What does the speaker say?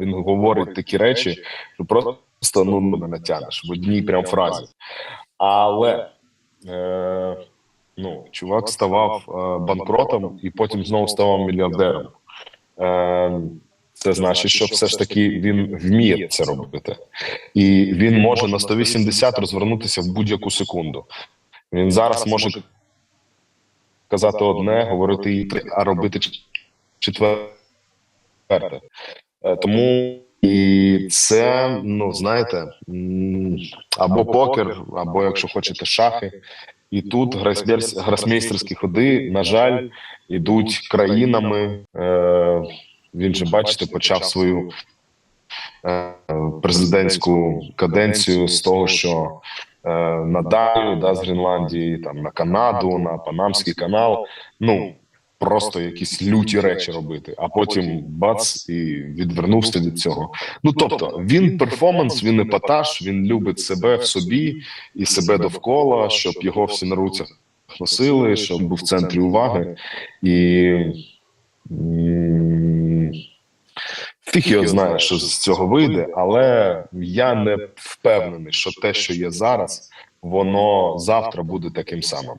Він говорить такі речі, що просто ну не натягнеш в одній прям фразі. Але е, ну, чувак ставав е, банкротом і потім знову ставав мільярдером. Е, це значить, що все ж таки він вміє це робити, і він може на 180 розвернутися в будь-яку секунду. Він зараз може казати одне, говорити а робити четверте. Е, Тому і це, ну знаєте, або покер, або якщо хочете, шахи. І тут гросмейс- гросмейстерські ходи, на жаль, ідуть країнами. Е, Він же, бачите, почав свою е, президентську каденцію з того, що на Данію, да, з Гренландії, там на Канаду, на Панамський канал. Ну просто якісь люті речі робити, а потім бац і відвернувся від цього. Ну тобто він перформанс, він епатаж, він любить себе в собі і себе довкола, щоб його всі на руцях носили, щоб був в центрі уваги і. Фіг його знає, що з цього вийде, але я не впевнений, що те, що є зараз, воно завтра буде таким самим.